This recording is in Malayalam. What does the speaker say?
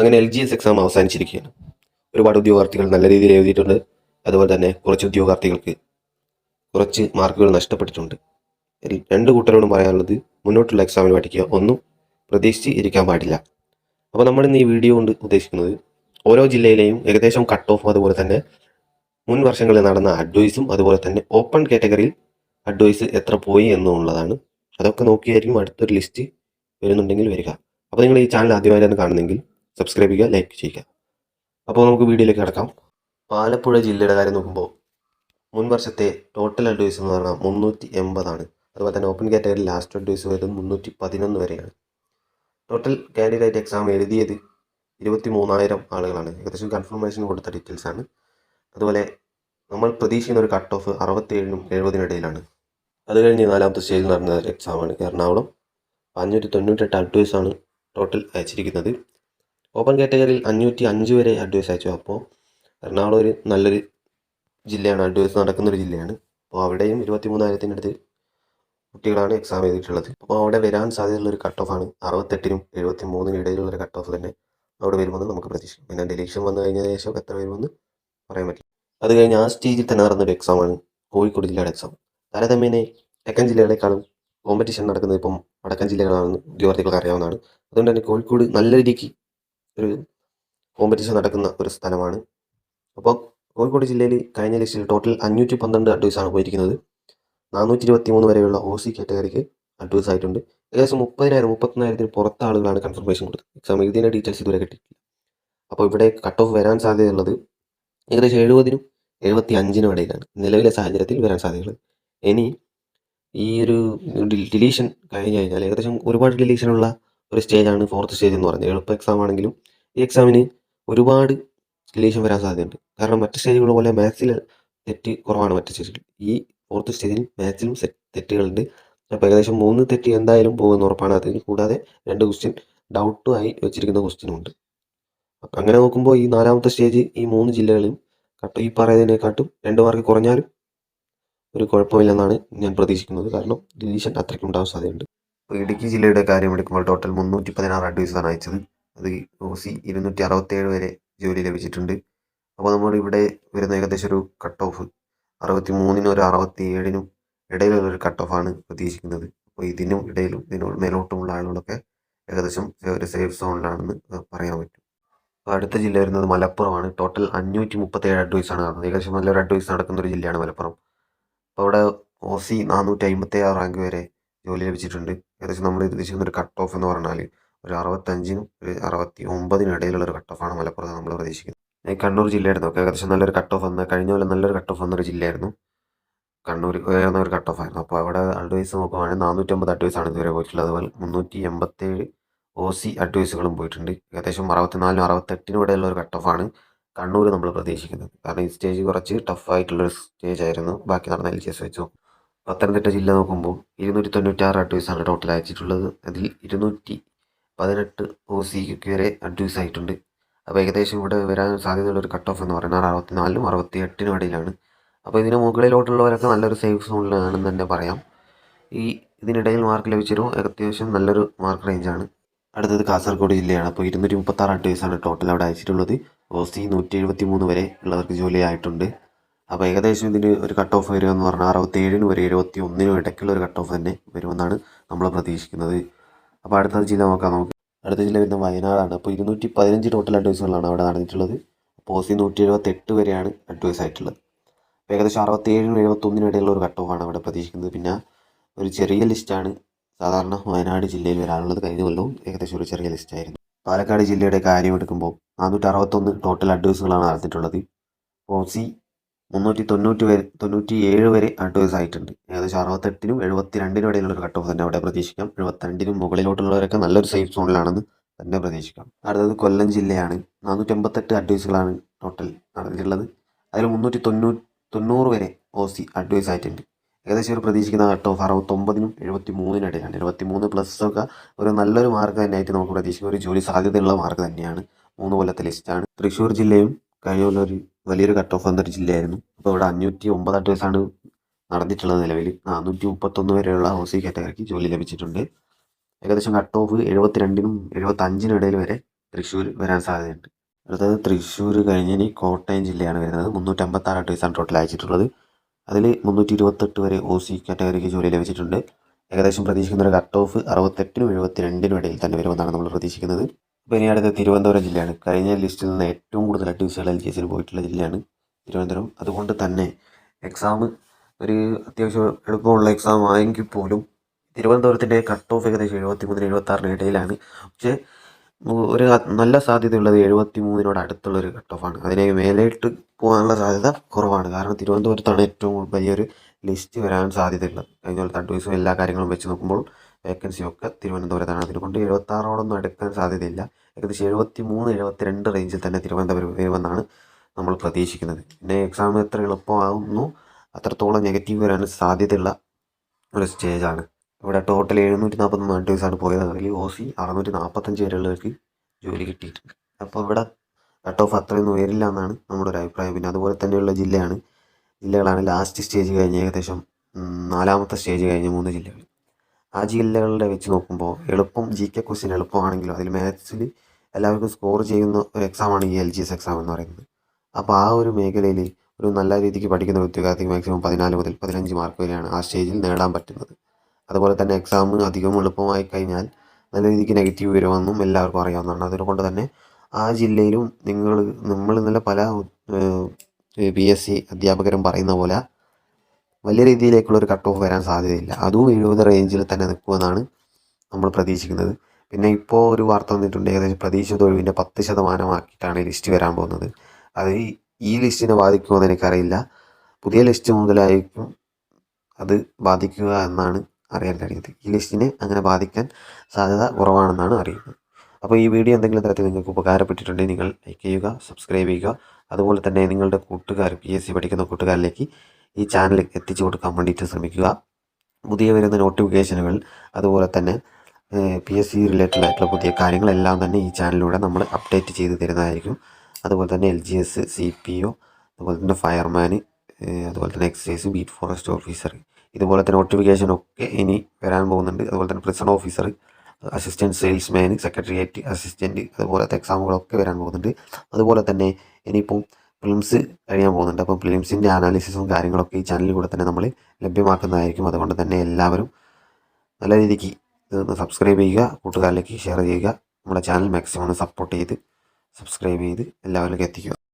അങ്ങനെ എൽ ജി എസ് എക്സാം അവസാനിച്ചിരിക്കുകയാണ്. ഒരുപാട് ഉദ്യോഗാർത്ഥികൾ നല്ല രീതിയിൽ എഴുതിയിട്ടുണ്ട്. അതുപോലെ തന്നെ കുറച്ച് ഉദ്യോഗാർത്ഥികൾക്ക് കുറച്ച് മാർക്കുകൾ നഷ്ടപ്പെട്ടിട്ടുണ്ട്. രണ്ട് കൂട്ടരോടും പറയാനുള്ളത് മുന്നോട്ടുള്ള എക്സാമിന് പഠിക്കുക. ഒന്നും പ്രതീക്ഷിച്ച് ഇരിക്കാൻ പാടില്ല. അപ്പോൾ നമ്മൾ ഇന്ന് ഈ വീഡിയോ കൊണ്ട് ഉദ്ദേശിക്കുന്നത് ഓരോ ജില്ലയിലെയും ഏകദേശം കട്ട് ഓഫും അതുപോലെ തന്നെ മുൻ വർഷങ്ങളിൽ നടന്ന അഡ്വൈസും അതുപോലെ തന്നെ ഓപ്പൺ കാറ്റഗറിയിൽ അഡ്വൈസ് എത്ര പോയി എന്നുള്ളതാണ്. അതൊക്കെ നോക്കിയായിരിക്കും അടുത്തൊരു ലിസ്റ്റ് വരുന്നുണ്ടെങ്കിൽ വരിക. അപ്പോൾ നിങ്ങൾ ഈ ചാനൽ ആദ്യമായിട്ടാണ് കാണുന്നതെങ്കിൽ സബ്സ്ക്രൈബ് ചെയ്യുക ലൈക്ക് ചെയ്യുക. അപ്പോൾ നമുക്ക് വീഡിയോയിലേക്ക് കിടക്കാം. ആലപ്പുഴ ജില്ലയുടെ കാര്യം നോക്കുമ്പോൾ മുൻ വർഷത്തെ ടോട്ടൽ അഡ്വൈസ് എന്ന് പറഞ്ഞാൽ മുന്നൂറ്റി എൺപതാണ് അതുപോലെ തന്നെ ഓപ്പൺ കാറ്റഗറി ലാസ്റ്റ് അഡ്വൈസ് വരുന്നത് മുന്നൂറ്റി പതിനൊന്ന് വരെയാണ്. ടോട്ടൽ കാൻഡിഡേറ്റ് എക്സാം എഴുതിയത് ഇരുപത്തി മൂന്നായിരം ആളുകളാണ്. ഏകദേശം കൺഫർമേഷൻ കൊടുത്ത ഡീറ്റെയിൽസ് ആണ്. അതുപോലെ നമ്മൾ പ്രതീക്ഷിക്കുന്ന ഒരു കട്ട് ഓഫ് അറുപത്തേഴിനും എഴുപതിനും ഇടയിലാണ്. അത് കഴിഞ്ഞ് നാലാമത്തെ സ്റ്റേജിൽ നടന്ന എക്സാമാണ് എറണാകുളം. അഞ്ഞൂറ്റി തൊണ്ണൂറ്റെട്ട് അഡ്വൈസാണ് ടോട്ടൽ അയച്ചിരിക്കുന്നത്. ഓപ്പൺ കാറ്റഗറിയിൽ അഞ്ഞൂറ്റി അഞ്ച് വരെ അഡ്വൈസ് അയച്ചു. അപ്പോൾ എറണാകുളം ഒരു നല്ലൊരു ജില്ലയാണ്. അഡ്വൈസ് നടക്കുന്നൊരു ജില്ലയാണ്. അപ്പോൾ അവിടെയും ഇരുപത്തി മൂന്നായിരത്തിനടുത്ത് കുട്ടികളാണ് എക്സാം എഴുതിയിട്ടുള്ളത്. അപ്പോൾ അവിടെ വരാൻ സാധ്യതയുള്ള ഒരു കട്ട് ഓഫാണ് അറുപത്തെട്ടിനും എഴുപത്തി മൂന്നിനും ഇടയിലുള്ള കട്ട് ഓഫ് തന്നെ അവിടെ വരുമെന്ന് നമുക്ക് പ്രതീക്ഷിക്കാം. പിന്നെ ഡെലീഷൻ വന്നു കഴിഞ്ഞ ശേഷം എത്ര വരുമെന്ന് പറയാൻ പറ്റില്ല. അത് കഴിഞ്ഞ് ആ സ്റ്റേജിൽ തന്നെ നടന്നൊരു എക്സാമാണ് കോഴിക്കോട് ജില്ലയുടെ എക്സാം താരതമ്യേനെ തെക്കൻ ജില്ലകളെക്കാളും കോമ്പറ്റീഷൻ നടക്കുന്നത് ഇപ്പം വടക്കൻ ജില്ലകളാണെന്ന് വിദ്യാർത്ഥികൾക്ക് അറിയാവുന്നതാണ്. അതുകൊണ്ട് തന്നെ കോഴിക്കോട് നല്ല രീതിക്ക് ഒരു കോമ്പറ്റീഷൻ നടക്കുന്ന ഒരു സ്ഥലമാണ്. അപ്പോൾ കോഴിക്കോട് ജില്ലയിൽ കഴിഞ്ഞ ലിസ്റ്റിൽ ടോട്ടൽ അഞ്ഞൂറ്റി പന്ത്രണ്ട് അഡ്വൈസാണ് പോയിരിക്കുന്നത്. നാനൂറ്റി ഇരുപത്തി മൂന്ന് വരെയുള്ള ഒ സി കാറ്റഗറിക്ക് അഡ്വൈസ് ആയിട്ടുണ്ട്. ഏകദേശം മുപ്പതിനായിരം മുപ്പത്തിനായിരത്തിന് പുറത്ത് ആളുകളാണ് കൺഫർമേഷൻ കൊടുത്തത്. എക്സാം എഴുതിയതിന്റെ ഡീറ്റെയിൽസ് ഇതുവരെ കിട്ടിയിട്ടില്ല. അപ്പോൾ ഇവിടെ കട്ട് ഓഫ് വരാൻ സാധ്യതയുള്ളത് ഏകദേശം എഴുപതിനും എഴുപത്തി അഞ്ചിനും ഇടയിലാണ്. നിലവിലെ സാഹചര്യത്തിൽ വരാൻ സാധ്യതയുള്ളത്. ഇനി ഈ ഒരു ഡിലീഷൻ കഴിഞ്ഞ് കഴിഞ്ഞാൽ ഏകദേശം ഒരുപാട് ഡിലീഷനുള്ള ഒരു സ്റ്റേജാണ് ഫോർത്ത് സ്റ്റേജ് എന്ന് പറയുന്നത് എളുപ്പ എക്സാം ആണെങ്കിലും ഈ എക്സാമിന് ഒരുപാട് ലേശം വരാൻ സാധ്യതയുണ്ട്. കാരണം മറ്റ് സ്റ്റേജുകൾ പോലെ മാത്സിൽ തെറ്റ് കുറവാണ് മറ്റ് സ്റ്റേജിൽ ഈ ഫോർത്ത് സ്റ്റേജിൽ മാത്സിലും തെറ്റുകളുണ്ട്. അപ്പോൾ ഏകദേശം മൂന്ന് തെറ്റ് എന്തായാലും പോകുമെന്ന് ഉറപ്പാണ്. അതിന് കൂടാതെ രണ്ട് ക്വസ്റ്റ്യൻ ഡൗട്ടും ആയി വെച്ചിരിക്കുന്ന ക്വസ്റ്റ്യനും ഉണ്ട്. അപ്പം അങ്ങനെ നോക്കുമ്പോൾ ഈ നാലാമത്തെ സ്റ്റേജ് ഈ മൂന്ന് ജില്ലകളിലും കട്ട് ഈ പറയുന്നതിനെക്കാട്ടും രണ്ട് മാർക്ക് കുറഞ്ഞാലും ഒരു കുഴപ്പമില്ലെന്നാണ് ഞാൻ പ്രതീക്ഷിക്കുന്നത്. കാരണം ഡിലീഷൻ അത്രയ്ക്ക് ഉണ്ടാവാൻ സാധ്യതയുണ്ട്. ഇടുക്കി ജില്ലയുടെ കാര്യം എടുക്കുമ്പോൾ ടോട്ടൽ മുന്നൂറ്റി പതിനാറ് അഡ്വൈസാണ് അയച്ചത്. അത് ഒ സി ഇരുന്നൂറ്റി അറുപത്തേഴ് വരെ ജോലി ലഭിച്ചിട്ടുണ്ട്. അപ്പോൾ നമ്മൾ ഇവിടെ വരുന്ന ഏകദേശം ഒരു കട്ട് ഓഫ് അറുപത്തി മൂന്നിനും ഒരു അറുപത്തി ഏഴിനും ഇടയിലുള്ള ഒരു കട്ട് ഓഫാണ് പ്രതീക്ഷിക്കുന്നത്. അപ്പോൾ ഇതിനും ഇടയിലും ഇതിനോട് മേലോട്ടുമുള്ള ആളുകളൊക്കെ ഏകദേശം ഒരു സേഫ് സോണിലാണെന്ന് പറയാൻ പറ്റും. അടുത്ത ജില്ല വരുന്നത് മലപ്പുറമാണ്. ടോട്ടൽ അഞ്ഞൂറ്റി മുപ്പത്തേഴ് അഡ്വൈസാണ് നടന്നത്. ഏകദേശം നല്ലൊരു അഡ്വൈസ് നടക്കുന്ന ഒരു ജില്ലയാണ് മലപ്പുറം. അപ്പോൾ അവിടെ ഒ സി നാനൂറ്റി അമ്പത്തി ആറ് റാങ്ക് വരെ ജോലി ലഭിച്ചിട്ടുണ്ട്. ഏകദേശം നമ്മൾ ഉദ്ദേശിക്കുന്ന ഒരു കട്ട് ഓഫ് എന്ന് പറഞ്ഞാൽ ഒരു അറുപത്തഞ്ചിനും ഒരു അറുപത്തി ഒമ്പതിനും ഇടയിലുള്ള ഒരു കട്ട് ഓഫാണ് മലപ്പുറത്ത് നമ്മൾ പ്രതീക്ഷിക്കുന്നത്. കണ്ണൂർ ജില്ലയായിരുന്നു. ഒക്കെ ഏകദേശം നല്ലൊരു കട്ട് ഓഫ് വന്ന കഴിഞ്ഞ പോലെ നല്ലൊരു കട്ട് ഓഫ് വന്നൊരു ജില്ലയായിരുന്നു. കണ്ണൂർ ഉയർന്ന ഒരു കട്ട് ഓഫ് ആയിരുന്നു. അപ്പോൾ അവിടെ അഡ്വൈസ് നോക്കുവാണെങ്കിൽ നാനൂറ്റമ്പത് അഡ്വൈസാണ് ഇതുവരെ പോയിട്ടുള്ളത്. അതുപോലെ മുന്നൂറ്റി എൺപത്തേഴ് ഒ സി അഡ്വൈസുകളും പോയിട്ടുണ്ട്. ഏകദേശം അറുപത്തിനാലിനും അറുപത്തെട്ടിനും ഇടയിലുള്ള ഒരു കട്ട് ഓഫാണ് കണ്ണൂർ നമ്മൾ പ്രതീക്ഷിക്കുന്നത്. കാരണം ഈ സ്റ്റേജ് കുറച്ച് ടഫായിട്ടുള്ളൊരു സ്റ്റേജ് ആയിരുന്നു. ബാക്കി നടന്ന എൽ ജി എസ് വെച്ചു. പത്തനംതിട്ട ജില്ല നോക്കുമ്പോൾ ഇരുന്നൂറ്റി തൊണ്ണൂറ്റാറ് അഡ്വൈസാണ് ടോട്ടൽ അയച്ചിട്ടുള്ളത്. അതിൽ ഇരുന്നൂറ്റി പതിനെട്ട് ഒ സിക്ക് വരെ അഡ്വൈസ് ആയിട്ടുണ്ട്. അപ്പോൾ ഏകദേശം ഇവിടെ വരാൻ സാധ്യതയുള്ള ഒരു കട്ട് ഓഫ് എന്ന് പറയുന്നത് അറുപത്തിനാലിനും അറുപത്തി എട്ടിനും ഇടയിലാണ്. അപ്പോൾ ഇതിന് മുകളിലോട്ടുള്ളവരൊക്കെ നല്ലൊരു സേഫ് സോണിലാണെന്ന് തന്നെ പറയാം. ഈ ഇതിനിടയിൽ മാർക്ക് ലഭിച്ചൊരു അത്യാവശ്യം നല്ലൊരു മാർക്ക് റേഞ്ചാണ് അടുത്തത് കാസർഗോഡ് ജില്ലയാണ്. അപ്പോൾ ഇരുന്നൂറ്റി മുപ്പത്താറ് അഡ്വൈസാണ് ടോട്ടൽ അവിടെ അയച്ചിട്ടുള്ളത്. ഒ സി നൂറ്റി എഴുപത്തി മൂന്ന് വരെ ഉള്ളവർക്ക് ജോലി ആയിട്ടുണ്ട്. അപ്പോൾ ഏകദേശം ഇതിന് ഒരു കട്ട് ഓഫ് വരിക എന്ന് പറഞ്ഞാൽ അറുപത്തേഴിനും വരെ എഴുപത്തി ഒന്നിനും ഇടയ്ക്കുള്ള ഒരു കട്ട് ഓഫ് തന്നെ വരുമെന്നാണ് നമ്മൾ പ്രതീക്ഷിക്കുന്നത്. അപ്പോൾ അടുത്ത ജില്ല നോക്കാം നമുക്ക്. അടുത്ത ജില്ല വരുന്ന വയനാടാണ്. അപ്പോൾ ഇരുന്നൂറ്റി പതിനഞ്ച് ടോട്ടൽ അഡ്വൈസുകളാണ് അവിടെ നടന്നിട്ടുള്ളത്. അപ്പോൾ ഒ നൂറ്റി എഴുപത്തെട്ട് വരെയാണ് അഡ്വൈസ് ആയിട്ടുള്ളത്. അപ്പോൾ ഏകദേശം അറുപത്തേഴിനും എഴുപത്തൊന്നിനും ഇടയിലുള്ള ഒരു കട്ട് ഓഫാണ് അവിടെ പ്രതീക്ഷിക്കുന്നത്. പിന്നെ ഒരു ചെറിയ ലിസ്റ്റാണ് സാധാരണ വയനാട് ജില്ലയിൽ വരാനുള്ളത് കഴിഞ്ഞ കൊല്ലവും ഏകദേശം ഒരു ചെറിയ ലിസ്റ്റായിരുന്നു പാലക്കാട് ജില്ലയുടെ കാര്യം എടുക്കുമ്പോൾ നാനൂറ്റി അറുപത്തൊന്ന് ടോട്ടൽ അഡ്വൈസുകളാണ് നടന്നിട്ടുള്ളത്. ഒ സി മുന്നൂറ്റി തൊണ്ണൂറ്റി വരെ തൊണ്ണൂറ്റി ഏഴ് വരെ അഡ്വൈസ് ആയിട്ടുണ്ട്. ഏകദേശം അറുപത്തെട്ടിനും എഴുപത്തി രണ്ടിനും ഇടയിലുള്ള ഒരു കട്ട് ഓഫ് തന്നെ അവിടെ പ്രതീക്ഷിക്കാം. എഴുപത്തിരണ്ടിനും മുകളിലോട്ടുള്ളവരൊക്കെ നല്ലൊരു സേഫ് സോണിലാണെന്ന് തന്നെ പ്രതീക്ഷിക്കാം. അടുത്തത് കൊല്ലം ജില്ലയാണ്. നാനൂറ്റി എൺപത്തെട്ട് അഡ്വൈസുകളാണ് ടോട്ടൽ നടന്നിട്ടുള്ളത്. അതിൽ മുന്നൂറ്റി തൊണ്ണൂറ്റി തൊണ്ണൂറ് വരെ ഒ സി അഡ്വൈസ് ആയിട്ടുണ്ട്. ഏകദേശം ഒരു പ്രതീക്ഷിക്കുന്ന കട്ട് ഓഫ് അറുപത്തൊമ്പതിനും എഴുപത്തി മൂന്നിനും ഇടയിലാണ്. എഴുപത്തി മൂന്ന് പ്ലസ് ഒക്കെ ഒരു നല്ലൊരു മാർക്ക് തന്നെയായിട്ട് നമുക്ക് പ്രതീക്ഷിക്കാം. ഒരു ജോലി സാധ്യതയുള്ള മാർക്ക് തന്നെയാണ് മൂന്ന് കൊല്ലത്തെ ലിസ്റ്റാണ് തൃശ്ശൂർ ജില്ലയും കഴിവുള്ളൊരു വലിയൊരു കട്ട് ഓഫ് വന്നൊരു ജില്ലയായിരുന്നു. അപ്പോൾ ഇവിടെ അഞ്ഞൂറ്റി ഒമ്പത് അഡ്വൈസാണ് നടന്നിട്ടുള്ളത് നിലവിൽ. നാനൂറ്റി മുപ്പത്തൊന്ന് വരെയുള്ള ഹൗസിംഗ് കാറ്റഗറിക്ക് ജോലി ലഭിച്ചിട്ടുണ്ട്. ഏകദേശം കട്ട് ഓഫ് എഴുപത്തിരണ്ടിനും എഴുപത്തി അഞ്ചിനും ഇടയിൽ വരെ തൃശ്ശൂർ വരാൻ സാധ്യതയുണ്ട്. അടുത്തത് തൃശ്ശൂർ കഴിഞ്ഞ് ഇനി കോട്ടയം ജില്ലയാണ് വരുന്നത്. മുന്നൂറ്റമ്പത്താറ് അഡ്വൈസാണ് ടോട്ടൽ അയച്ചിട്ടുള്ളത്. അതിൽ മുന്നൂറ്റി ഇരുപത്തെട്ട് വരെ ഒ സി കാറ്റഗറിക്ക് ജോലി ലഭിച്ചിട്ടുണ്ട്. ഏകദേശം പ്രതീക്ഷിക്കുന്ന ഒരു കട്ട് ഓഫ് അറുപത്തെട്ടിനും എഴുപത്തിരണ്ടിനും ഇടയിൽ തന്നെ വരുമെന്നാണ് നമ്മൾ പ്രതീക്ഷിക്കുന്നത്. അപ്പോൾ ഇനി അടുത്ത തിരുവനന്തപുരം ജില്ലയാണ്. കഴിഞ്ഞ ലിസ്റ്റിൽ നിന്ന് ഏറ്റവും കൂടുതൽ അഡ്വൈസുകൾ എൽ ജി എസിന് പോയിട്ടുള്ള ജില്ലയാണ് തിരുവനന്തപുരം. അതുകൊണ്ട് തന്നെ എക്സാം ഒരു അത്യാവശ്യം എളുപ്പമുള്ള എക്സാം ആയെങ്കിൽ പോലും തിരുവനന്തപുരത്തിന്റെ കട്ട് ഓഫ് ഏകദേശം എഴുപത്തി മൂന്നിന് എഴുപത്തി ആറിന് ഇടയിലാണ്. പക്ഷേ ഒരു നല്ല സാധ്യതയുള്ളത് എഴുപത്തി മൂന്നിനോട് അടുത്തുള്ള ഒരു കട്ട് ഓഫാണ് അതിനെ മേലേട്ട് പോകാനുള്ള സാധ്യത കുറവാണ്. കാരണം തിരുവനന്തപുരത്താണ് ഏറ്റവും വലിയൊരു ലിസ്റ്റ് വരാൻ സാധ്യതയുള്ളത്. കഴിഞ്ഞ പോലത്തെ അഡ്വൈസും എല്ലാ കാര്യങ്ങളും വെച്ച് നോക്കുമ്പോൾ വേക്കൻസി ഒക്കെ തിരുവനന്തപുരത്താണ്. അതുകൊണ്ട് എഴുപത്തി ആറോടൊന്നും അടുക്കാൻ സാധ്യതയില്ല. ഏകദേശം എഴുപത്തി മൂന്ന് എഴുപത്തി രണ്ട് റേഞ്ചിൽ തന്നെ തിരുവനന്തപുരം വരുമെന്നാണ് നമ്മൾ പ്രതീക്ഷിക്കുന്നത്. പിന്നെ എക്സാം എത്ര എളുപ്പമാകുന്നു അത്രത്തോളം നെഗറ്റീവ് വരാൻ സാധ്യതയുള്ള ഒരു സ്റ്റേജാണ് ഇവിടെ ടോട്ടൽ എഴുന്നൂറ്റി നാൽപ്പത്തൊന്ന് അഡ്വൈസാണ് പോയത്. അതിൽ ഒ സി അറുന്നൂറ്റി നാൽപ്പത്തഞ്ച് വരെയുള്ളവർക്ക് ജോലി കിട്ടിയിട്ടുണ്ട്. അപ്പോൾ ഇവിടെ കട്ട് ഓഫ് അത്രയൊന്നും വരില്ല എന്നാണ് നമ്മുടെ ഒരു അഭിപ്രായം. പിന്നെ അതുപോലെ തന്നെയുള്ള ജില്ലയാണ്. ജില്ലകളാണ് ലാസ്റ്റ് സ്റ്റേജ് കഴിഞ്ഞ് ഏകദേശം നാലാമത്തെ സ്റ്റേജ് കഴിഞ്ഞ് മൂന്ന് ജില്ലകൾ. ആ ജില്ലകളുടെ വെച്ച് നോക്കുമ്പോൾ എളുപ്പം ജി കെ ക്വസ്റ്റ്യൻ എളുപ്പമാണെങ്കിലും അതിൽ മാത്സിൽ എല്ലാവർക്കും സ്കോർ ചെയ്യുന്ന ഒരു എക്സാമാണ് ഈ എൽ ജി എസ് എക്സാം എന്ന് പറയുന്നത്. അപ്പോൾ ആ ഒരു മേഖലയിൽ ഒരു നല്ല രീതിക്ക് പഠിക്കുന്ന ഉദ്യോഗാർത്ഥിക്ക് മാക്സിമം പതിനാല് മുതൽ പതിനഞ്ച് മാർക്ക് വരെയാണ് ആ സ്റ്റേജിൽ നേടാൻ പറ്റുന്നത്. അതുപോലെ തന്നെ എക്സാം അധികം എളുപ്പമായി കഴിഞ്ഞാൽ നല്ല രീതിക്ക് നെഗറ്റീവ് വരുമെന്നും എല്ലാവർക്കും അറിയാവുന്നതാണ്. അതുകൊണ്ട് തന്നെ ആ ജില്ലയിലും നിങ്ങൾ നമ്മൾ ഇന്നലെ പല പി എസ് സി അധ്യാപകരും പറയുന്ന പോലെ വലിയ രീതിയിലേക്കുള്ള ഒരു കട്ട് ഓഫ് വരാൻ സാധ്യതയില്ല. അതും എഴുപത് റേഞ്ചിൽ തന്നെ നിൽക്കുമെന്നാണ് നമ്മൾ പ്രതീക്ഷിക്കുന്നത്. പിന്നെ ഇപ്പോൾ ഒരു വാർത്ത വന്നിട്ടുണ്ട് ഏകദേശം പ്രതീക്ഷിത ഒഴിവിന്റെ പത്ത് ശതമാനമാക്കിയിട്ടാണ് ലിസ്റ്റ് വരാൻ പോകുന്നത്. അത് ഈ- ലിസ്റ്റിനെ ലിസ്റ്റിനെ ബാധിക്കുമെന്ന് എനിക്കറിയില്ല. പുതിയ ലിസ്റ്റ് മുതലായിരിക്കും അത് ബാധിക്കുക എന്നാണ് അറിയാൻ കഴിയുന്നത് ഈ ലിസ്റ്റിനെ അങ്ങനെ ബാധിക്കാൻ സാധ്യത കുറവാണെന്നാണ് അറിയുന്നത്. അപ്പോൾ ഈ വീഡിയോ എന്തെങ്കിലും തരത്തിൽ നിങ്ങൾക്ക് ഉപകാരപ്പെട്ടിട്ടുണ്ടെങ്കിൽ നിങ്ങൾ ലൈക്ക് ചെയ്യുക സബ്സ്ക്രൈബ് ചെയ്യുക. അതുപോലെ തന്നെ നിങ്ങളുടെ കൂട്ടുകാർ പി എസ് സി പഠിക്കുന്ന കൂട്ടുകാരിലേക്ക് ഈ ചാനൽ എത്തിച്ചു കൊടുക്കാൻ വേണ്ടിയിട്ട് ശ്രമിക്കുക. പുതിയ വരുന്ന നോട്ടിഫിക്കേഷനുകൾ അതുപോലെ തന്നെ പി എസ് സി റിലേറ്റഡ് ആയിട്ടുള്ള പുതിയ കാര്യങ്ങളെല്ലാം തന്നെ ഈ ചാനലിലൂടെ നമ്മൾ അപ്ഡേറ്റ് ചെയ്ത് തരുന്നതായിരിക്കും. അതുപോലെ തന്നെ L G S C P O അതുപോലെ തന്നെ ഫയർമാൻ അതുപോലെ തന്നെ എക്സൈസ് ബീറ്റ് ഫോറസ്റ്റ് ഓഫീസർ ഇതുപോലത്തെ നോട്ടിഫിക്കേഷൻ ഒക്കെ ഇനി വരാൻ പോകുന്നുണ്ട്. അതുപോലെ തന്നെ prison officer assistant salesman secretariat assistant അതുപോലത്തെ എക്സാമുകളൊക്കെ വരാൻ പോകുന്നുണ്ട്. അതുപോലെ തന്നെ ഇനിയിപ്പം പ്രിലിംസ് കഴിയാൻ പോകുന്നുണ്ട്. അപ്പോൾ പ്രിലിംസിന്റെ അനാലിസിസും കാര്യങ്ങളൊക്കെ ഈ ചാനലിൽ കൂടെ തന്നെ നമ്മൾ ലഭ്യമാക്കുന്നതായിരിക്കും. അതുകൊണ്ട് തന്നെ എല്ലാവരും നല്ല രീതിക്ക് ഇതൊന്ന് സബ്സ്ക്രൈബ് ചെയ്യുക കൂട്ടുകാരിലേക്ക് ഷെയർ ചെയ്യുക നമ്മുടെ ചാനൽ മാക്സിമം സപ്പോർട്ട് ചെയ്ത് സബ്സ്ക്രൈബ് ചെയ്ത് എല്ലാവരിലേക്കും എത്തിക്കുക.